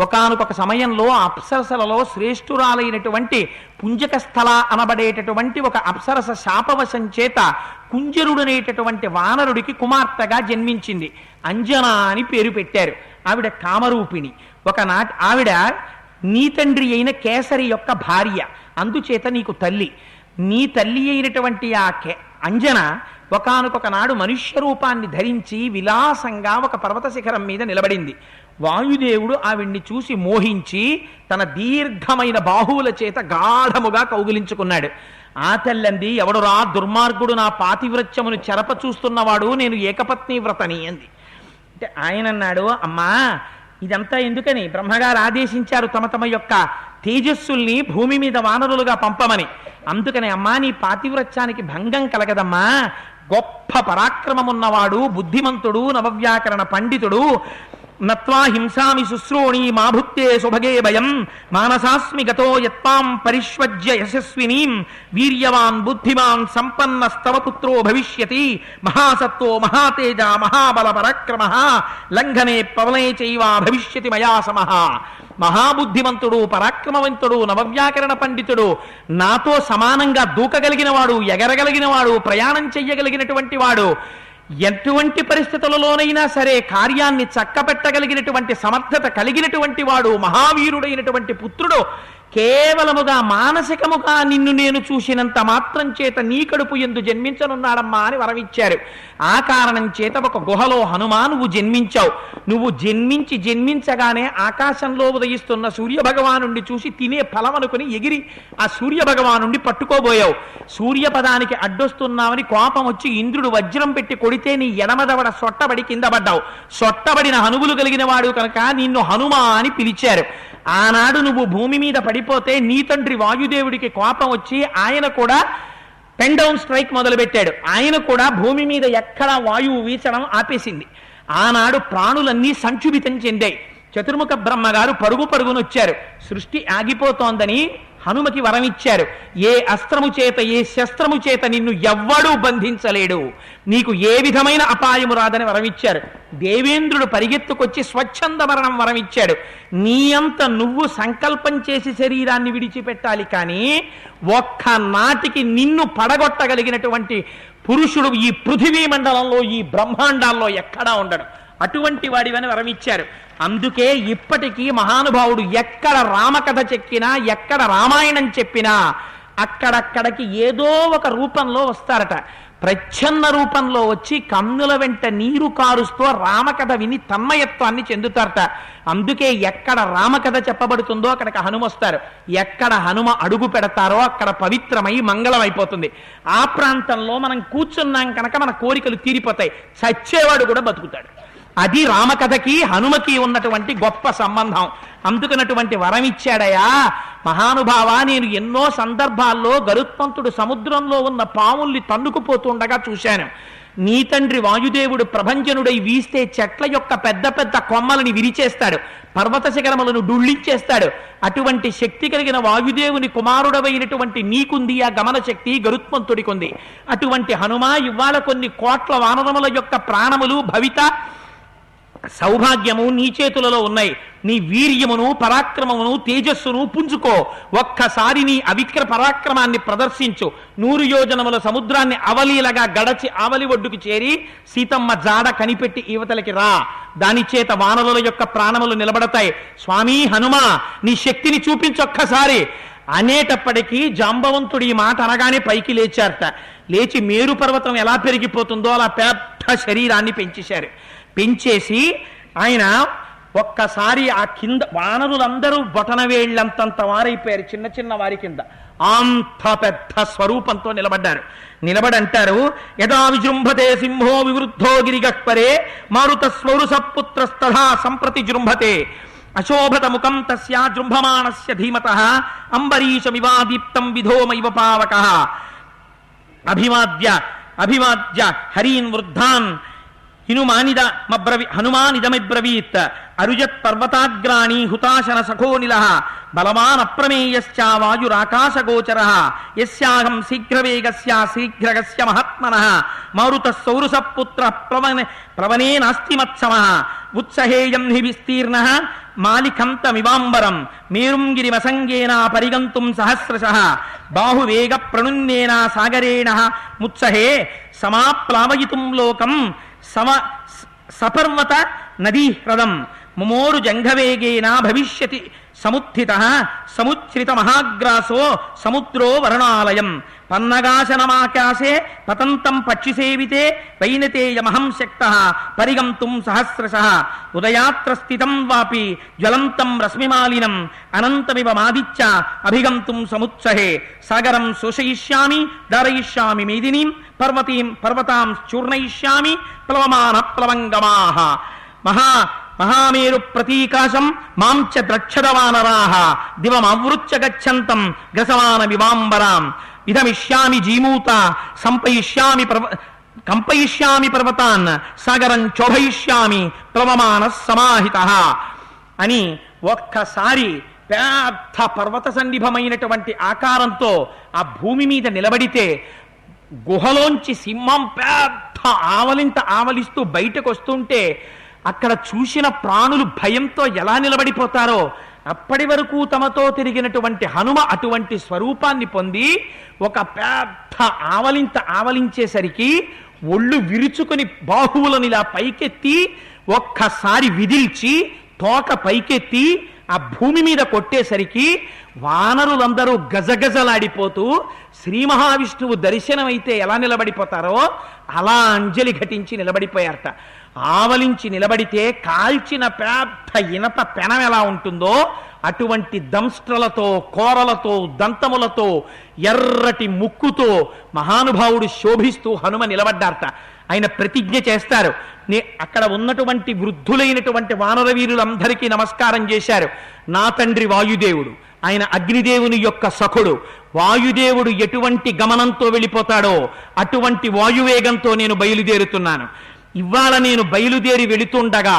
ఒకనొక సమయంలో అప్సరసలలో శ్రేష్ఠురాలైనటువంటి పుంజక స్థల అనబడేటటువంటి ఒక అప్సరస శాపవశం చేత కుంజరుడనేటటువంటి వానరుడికి కుమార్తెగా జన్మించింది. అంజనా అని పేరు పెట్టారు. ఆవిడ కామరూపిణి. ఒకనాటి ఆవిడ నీ తండ్రి అయిన కేసరి యొక్క భార్య. అందుచేత నీకు తల్లి. నీ తల్లి అయినటువంటి ఆ కే అంజన ఒకానొక నాడు మనుష్య రూపాన్ని ధరించి విలాసంగా ఒక పర్వత శిఖరం మీద నిలబడింది. వాయుదేవుడు ఆవిడ్ని చూసి మోహించి తన దీర్ఘమైన బాహువుల చేత గాఢముగా కౌగిలించుకున్నాడు. ఆ తెల్లంది ఎవడురా దుర్మార్గుడు నా పాతివ్రత్యమును చెరప చూస్తున్నవాడు నేను ఏకపత్ని వ్రతని అంది. అంటే ఆయన అన్నాడు అమ్మా ఇదంతా ఎందుకని? బ్రహ్మగారు ఆదేశించారు తమ తమ యొక్క తేజస్సుల్ని భూమి మీద వానరులుగా పంపమని. అందుకని అమ్మా నీ పాతివ్రత్యానికి భంగం కలగదమ్మా. గొప్ప పరాక్రమమున్నవాడు బుద్ధిమంతుడు నవవ్యాకరణ పండితుడు నత్వా హింసామి శుశ్రోణి మా భుక్తే సుభగే భయం. మానసాస్మి గతో యత్పాం పరిష్వజ్య యశస్వినీం. వీర్యవాన్ బుద్ధిమాన్ సంపన్నస్తవ పుత్రో భవిష్యతి. మహాసత్వో మహాతేజ మహాబల పరాక్రమ లంఘనే పవనే చైవ భవిష్యతి మయా సమహ మహాబుద్ధిమంతుడు పరాక్రమవంతుడు నవవ్యాకరణ పండితుడు నాతో సమానంగా దూకగలిగిన వాడు ఎగరగలిగిన వాడు ప్రయాణం చెయ్యగలిగినటువంటి వాడు ఎటువంటి పరిస్థితులలోనైనా సరే కార్యాన్ని చక్కబెట్టగలిగినటువంటి సమర్థత కలిగినటువంటి వాడు మహావీరుడైనటువంటి పుత్రుడు కేవలముగా మానసికముగా నిన్ను నేను చూసినంత మాత్రం చేత నీ కడుపు ఎందు జన్మించనున్నాడమ్మా అని వరమిచ్చారు. ఆ కారణం చేత ఒక గుహలో హనుమా నువ్వు జన్మించావు. నువ్వు జన్మించి జన్మించగానే ఆకాశంలో ఉదయిస్తున్న సూర్య భగవానుండి చూసి తినే ఫలం అనుకుని ఎగిరి ఆ సూర్య భగవానుండి పట్టుకోబోయావు. సూర్యపదానికి అడ్డొస్తున్నావని కోపం వచ్చి ఇంద్రుడు వజ్రం పెట్టి కొడితే నీ ఎడమదవడ సొట్టబడి కింద పడ్డావు. సొట్టబడిన హనువులు కలిగిన వాడు కనుక నిన్ను హనుమా అని పిలిచారు. ఆనాడు నువ్వు భూమి మీద పడిపోతే నీ తండ్రి వాయుదేవుడికి కోపం వచ్చి ఆయన కూడా పెన్ డౌన్ స్ట్రైక్ మొదలుపెట్టాడు. ఆయన కూడా భూమి మీద ఎక్కడా వాయువు వీచడం ఆపేసింది. ఆనాడు ప్రాణులన్నీ సంక్షుభితం చెందాయి. చతుర్ముఖ బ్రహ్మగారు పరుగు పరుగునొచ్చారు. సృష్టి ఆగిపోతోందని హనుమకి వరం ఇచ్చారు. ఏ అస్త్రము చేత ఏ శస్త్రము చేత నిన్ను ఎవ్వడూ బంధించలేడు. నీకు ఏ విధమైన అపాయము రాదని వరం ఇచ్చారు. దేవేంద్రుడు పరిగెత్తుకొచ్చి స్వచ్ఛంద మరణం వరం ఇచ్చాడు. నీ అంత నువ్వు సంకల్పం చేసి శరీరాన్ని విడిచిపెట్టాలి కానీ ఒక్క నాటికి నిన్ను పడగొట్టగలిగినటువంటి పురుషుడు ఈ పృథివీ మండలంలో ఈ బ్రహ్మాండాల్లో ఎక్కడా ఉండడు. అటువంటి వాడివని వరమిచ్చారు. అందుకే ఇప్పటికీ మహానుభావుడు ఎక్కడ రామకథ చెక్కినా ఎక్కడ రామాయణం చెప్పినా అక్కడక్కడికి ఏదో ఒక రూపంలో వస్తారట. ప్రచ్ఛన్న రూపంలో వచ్చి కన్నుల వెంట నీరు కారుస్తూ రామకథ విని తన్మయత్వాన్ని చెందుతారట. అందుకే ఎక్కడ రామకథ చెప్పబడుతుందో అక్కడికి హనుమ వస్తారు. ఎక్కడ హనుమ అడుగు పెడతారో అక్కడ పవిత్రమై మంగళం అయిపోతుంది ఆ ప్రాంతంలో మనం కూర్చున్నాం కనుక మన కోరికలు తీరిపోతాయి. చచ్చేవాడు కూడా బతుకుతాడు. అది రామకథకి హనుమకి ఉన్నటువంటి గొప్ప సంబంధం. అందుకున్నటువంటి వరం ఇచ్చాడయా? మహానుభావ నేను ఎన్నో సందర్భాల్లో గరుత్మంతుడు సముద్రంలో ఉన్న పాముల్ని తన్నుకుపోతుండగా చూశాను. నీ తండ్రి వాయుదేవుడు ప్రభంజనుడై వీస్తే చెట్ల యొక్క పెద్ద పెద్ద కొమ్మలని విరిచేస్తాడు. పర్వత శిఖరములను డుళ్ళించేస్తాడు. అటువంటి శక్తి కలిగిన వాయుదేవుని కుమారుడవైనటువంటి నీకుంది. ఆ గమన శక్తి గరుత్మంతుడికుంది. అటువంటి హనుమ ఇవాళ కొన్ని కోట్ల వానరముల యొక్క ప్రాణములు భవిత సౌభాగ్యము నీ చేతులలో ఉన్నాయి. నీ వీర్యమును పరాక్రమమును తేజస్సును పుంజుకో. ఒక్కసారి నీ అవిక్ర పరాక్రమాన్ని ప్రదర్శించు. నూరు యోజనముల సముద్రాన్ని అవలీలగా గడచి ఆవలి ఒడ్డుకు చేరి సీతమ్మ జాడ కనిపెట్టి ఈవతలకి రా. దాని చేత వానరుల యొక్క ప్రాణములు నిలబడతాయి. స్వామి హనుమ నీ శక్తిని చూపించొక్కసారి. అనేటప్పటికీ జాంబవంతుడు ఈ మాట అనగానే పైకి లేచారట. లేచి మేరు పర్వతం ఎలా పెరిగిపోతుందో అలా పెద్ద శరీరాన్ని పెంచేశారు. పెంచేసి ఆయన ఒక్కసారి ఆ కింద వానరులందరూ బొటనవేళ్ళంతంత వారైపోయారు చిన్న చిన్న వారి కింద. అంత పెద్ద స్వరూపంతో నిలబడ్డారు. నిలబడంటారు యథా విజృంభతే సింహో వివృద్ధో గిరిగక్పరే మారుత స్వరుసపుత్రస్తథా సంప్రతి జృంభతే. అశోభత ముఖం తస్యా జృంభమాణస్య ధీమత అంబరీషమివాదీప్తం విధోమైవ పావక. అభివాద్య అభివాద్య హరీన్ వృద్ధాన్ హినుమానిద మబ్రవి హనుమానిదమిబ్రవీత్ అరుజత్ పర్వతాగ్రాణి హుతాశన సఖోనిల బలవాన్ అప్రమేయశ్చ వాయురాకాశగోచర యస్యాహం శీఘ్రవేగస్య శీఘ్రగస్య మహాత్మన మారుత సౌరుసపుత్ర ప్లవన ప్రవనే నాస్తి మత్సమ ఉత్సహేయం హి విస్తీర్ణ మాలికంతమివాంబరం మేరుంగిరిమసంగేన పరిగంతుం సహస్రశ బాహువేగ ప్రణున్నేన సాగరేణ ముత్సహే సమాప్లావయితుం లోకం సమ సపర్వత నదీ హ్రదం ముమోరు జంఘవేగేన భవిష్యతి? సముత్థిత సముచ్రిత మహాగ్రాసో సముద్రో వరుణాలయం. పన్నగాశనమాకాశే పతంతం పక్షిసేవితే వైనతేయమహం శక్త పరిగంతుం సహస్రశ. ఉదయాత్రస్థితం వాపి జ్వలంతం రశ్మిమాలినం అనంతమివ మాదిత్య అభిగంతుం సముత్సహే. సాగరం శోషయిష్యామి ధారయిష్యామి మేదినీం పర్వతీం పర్వతాం చూర్ణయిష్యామి ప్లవమాన ప్లవంగమాహ. మహా మహామేరు ప్రతీకాశం మాం చ ద్రక్షదవానరాహ దివమవృత్య గచ్చంతం గ్రసవాన వివాంబరాం ఇదమిష్యామి జీమూత సంపయిష్యామి ప్రవ కంపయిష్యామి పర్వతాన్ సాగరం చోభయిష్యామి ప్లవమాన సమాహిత. అని ఒక్కసారి పెద్ద పర్వత సన్నిభమైనటువంటి ఆకారంతో ఆ భూమి మీద నిలబడితే గుహలోంచి సింహం పెద్ద ఆవలింత ఆవలిస్తూ బయటకు వస్తుంటే అక్కడ చూసిన ప్రాణులు భయంతో ఎలా నిలబడిపోతారో అప్పటి వరకు తమతో తిరిగినటువంటి హనుమ అటువంటి స్వరూపాన్ని పొంది ఒక పెద్ద ఆవలింత ఆవలించేసరికి ఒళ్ళు విరుచుకుని బాహువులను ఇలా పైకెత్తి ఒక్కసారి విదిల్చి తోక పైకెత్తి ఆ భూమి మీద కొట్టేసరికి వానరులందరూ గజగజలాడిపోతూ శ్రీ మహావిష్ణువు దర్శనమైతే ఎలా నిలబడిపోతారో అలా అంజలి ఘటించి నిలబడిపోయారట. ఆవలించి నిలబడితే కాల్చిన పెద్ద ఇనప పెనం ఎలా ఉంటుందో అటువంటి దంస్ట్రలతో కోరలతో దంతములతో ఎర్రటి ముక్కుతో మహానుభావుడు శోభిస్తూ హనుమ నిలబడ్డారట. ఆయన ప్రతిజ్ఞ చేస్తారు. నే అక్కడ ఉన్నటువంటి వృద్ధులైనటువంటి వానర వీరులందరికీ నమస్కారం చేశారు. నా తండ్రి వాయుదేవుడు ఆయన అగ్నిదేవుని యొక్క సఖుడు. వాయుదేవుడు ఎటువంటి గమనంతో వెళ్ళిపోతాడో అటువంటి వాయువేగంతో నేను బయలుదేరుతున్నాను. ఇవాళ నేను బయలుదేరి వెళుతుండగా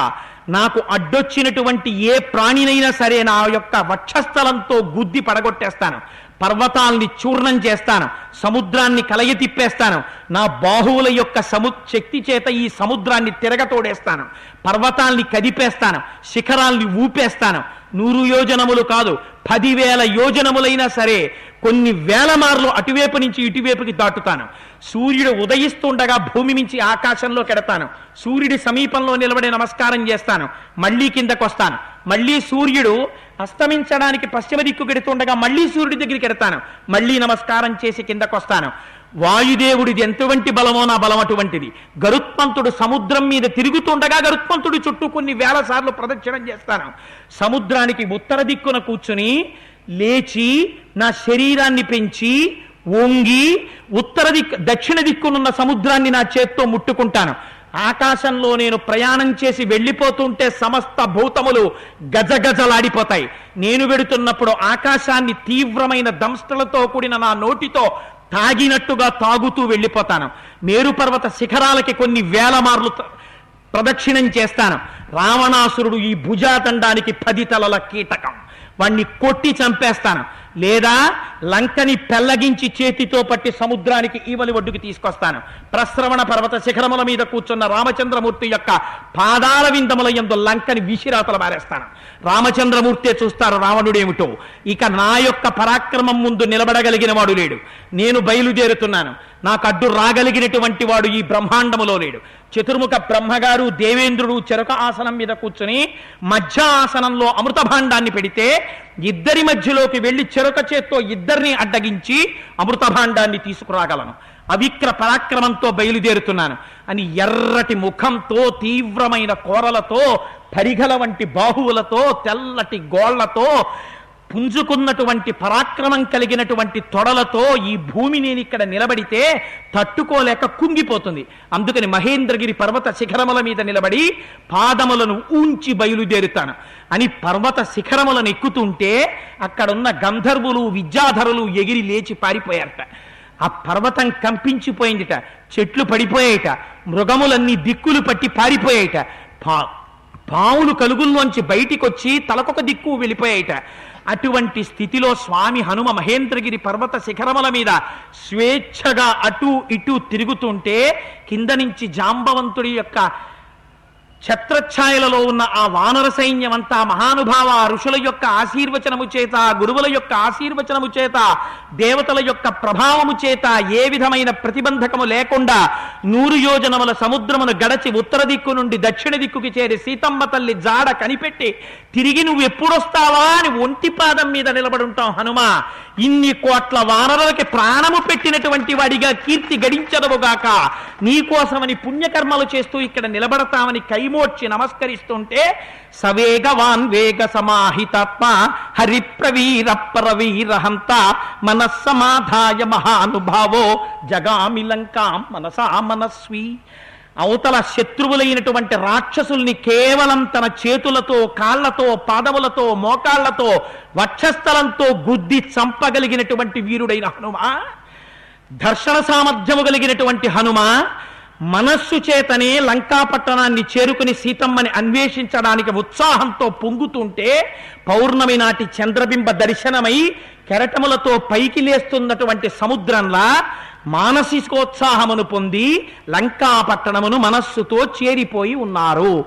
నాకు అడ్డొచ్చినటువంటి ఏ ప్రాణినైనా సరే నా యొక్క వక్షస్థలంతో గుద్ది పడగొట్టేస్తాను. పర్వతాల్ని చూర్ణం చేస్తాను సముద్రాన్ని కలయి తిప్పేస్తాను నా బాహువుల యొక్క సము శక్తి చేత ఈ సముద్రాన్ని తిరగతోడేస్తాను పర్వతాల్ని కదిపేస్తాను శిఖరాల్ని ఊపేస్తాను. నూరు యోజనములు కాదు పదివేల యోజనములైనా సరే కొన్ని వేల మార్లు అటువైపు నుంచి ఇటువైపుకి దాటుతాను. సూర్యుడు ఉదయిస్తుండగా భూమి నుంచి ఆకాశంలో కెడతాను. సూర్యుడి సమీపంలో నిలబడి నమస్కారం చేస్తాను. మళ్ళీ కిందకు వస్తాను మళ్ళీ సూర్యుడు అస్తమించడానికి పశ్చిమ దిక్కు కెడుతుండగా మళ్ళీ సూర్యుడి దగ్గరికి ఎడతాను. మళ్ళీ నమస్కారం చేసి కిందకు వస్తాను. వాయుదేవుడిది ఎంతవంటి బలమో నా బలం అటువంటిది. గరుత్మంతుడు సముద్రం మీద తిరుగుతుండగా గరుత్మంతుడు చుట్టూ కొన్ని వేల సార్లు ప్రదక్షిణం చేస్తాను. సముద్రానికి ఉత్తర దిక్కున కూర్చుని లేచి నా శరీరాన్ని పెంచి వంగి ఉత్తర దిక్కు దక్షిణ దిక్కునున్న సముద్రాన్ని నా చేత్తో ముట్టుకుంటాను. ఆకాశంలో నేను ప్రయాణం చేసి వెళ్ళిపోతుంటే సమస్త భూతములు గజగజలాడిపోతాయి. నేను వెడుతున్నప్పుడు ఆకాశాన్ని తీవ్రమైన దంష్టలతో కూడిన నా నోటితో తాగినట్టుగా తాగుతూ వెళ్ళిపోతాను. మేరుపర్వత శిఖరాలకి కొన్ని వేల మార్లు ప్రదక్షిణం చేస్తాను. రావణాసురుడు ఈ భుజాతండానికి పది తలల కీటకం. వాణ్ణి కొట్టి చంపేస్తాను. లేదా లంకని పెల్లగించి చేతితో పట్టి సముద్రానికి ఈవలి ఒడ్డుకి తీసుకొస్తాను. ప్రశ్రవణ పర్వత శిఖరముల మీద కూర్చున్న రామచంద్రమూర్తి యొక్క పాదాల విందముల ఎందు లంకని విసిరాతలు మారేస్తాను రామచంద్రమూర్తే చూస్తారు రావణుడేమిటో. ఇక నా యొక్క పరాక్రమం ముందు నిలబడగలిగిన వాడు లేడు. నేను బయలుదేరుతున్నాను. నాకు అడ్డు రాగలిగినటువంటి వాడు ఈ బ్రహ్మాండములో లేడు. చతుర్ముఖ బ్రహ్మగారు దేవేంద్రుడు చెరక ఆసనం మీద కూర్చుని మధ్య ఆసనంలో అమృత భాండాన్ని పెడితే ఇద్దరి మధ్యలోకి వెళ్ళి చెరక చేత్తో ఇద్దరు ఇద్దరిని అడ్డగించి అమృతభాండాన్ని తీసుకురాగలను. అవిక్ర పరాక్రమంతో బయలుదేరుతున్నాను. అని ఎర్రటి ముఖంతో తీవ్రమైన కోరలతో పరిఘల వంటి బాహువులతో తెల్లటి గోళ్ళతో పుంజుకున్నటువంటి పరాక్రమం కలిగినటువంటి తొడలతో ఈ భూమి నేను ఇక్కడ నిలబడితే తట్టుకోలేక కుంగిపోతుంది. అందుకని మహేంద్రగిరి పర్వత శిఖరముల మీద నిలబడి పాదములను ఊంచి బయలుదేరుతాను. అని పర్వత శిఖరములను ఎక్కుతుంటే అక్కడున్న గంధర్వులు విద్యాధరులు ఎగిరి లేచి పారిపోయారట. ఆ పర్వతం కంపించిపోయిందిట చెట్లు పడిపోయాయిట మృగములన్నీ దిక్కులు పట్టి పారిపోయాయిట. పా పావులు కలుగుల్లోంచి బయటికి వచ్చి తలకొక దిక్కు వెళ్ళిపోయాయిట. అటువంటి స్థితిలో స్వామి హనుమ మహేంద్రగిరి పర్వత శిఖరముల మీద స్వేచ్ఛగా అటు ఇటు తిరుగుతుంటే కింద నుంచి జాంబవంతుడి యొక్క ఛత్రఛాయలలో ఉన్న ఆ వానర సైన్యం అంతా మహానుభావ ఋషుల యొక్క ఆశీర్వచనము చేత గురువుల యొక్క ఆశీర్వచనము చేత దేవతల యొక్క ప్రభావము చేత ఏ విధమైన ప్రతిబంధకము లేకుండా నూరు యోజనముల సముద్రమును గడచి ఉత్తర దిక్కు నుండి దక్షిణ దిక్కుకి చేరి సీతమ్మ తల్లి జాడ కనిపెట్టి తిరిగి నువ్వు ఎప్పుడొస్తావా అని ఒంటి పాదం మీద నిలబడి ఉంటాం హనుమ. ఇన్ని కోట్ల వానరులకి ప్రాణము పెట్టినటువంటి వాడిగా కీర్తి గడించదవుగాక నీకోసమని పుణ్యకర్మలు చేస్తూ ఇక్కడ నిలబడతామని కై కైమోడ్చి నమస్కరిస్తుంటే సవేగవాన్ వేగ సమాహితాత్మ హరిప్రవీర పరవీరహంత మనస్సమాధాయ మహానుభావో జగామి లంకాం మనసా మనస్వి. అవతల శత్రువులైనటువంటి రాక్షసుల్ని కేవలం తన చేతులతో కాళ్ళతో పాదములతో మోకాళ్ళతో వక్షస్థలంతో గుద్ది చంపగలిగినటువంటి వీరుడైన హనుమ. దర్శన సామర్థ్యము కలిగినటువంటి హనుమ మనస్సు చేతనే లంకా పట్టణాన్ని చేరుకుని సీతమ్మని అన్వేషించడానికి ఉత్సాహంతో పొంగుతుంటే పౌర్ణమి నాటి చంద్రబింబ దర్శనమై కెరటములతో పైకి లేస్తున్నటువంటి సముద్రంలా మానసికోత్సాహమును పొంది లంకా పట్టణమును మనస్సుతో చేరిపోయి ఉన్నారు.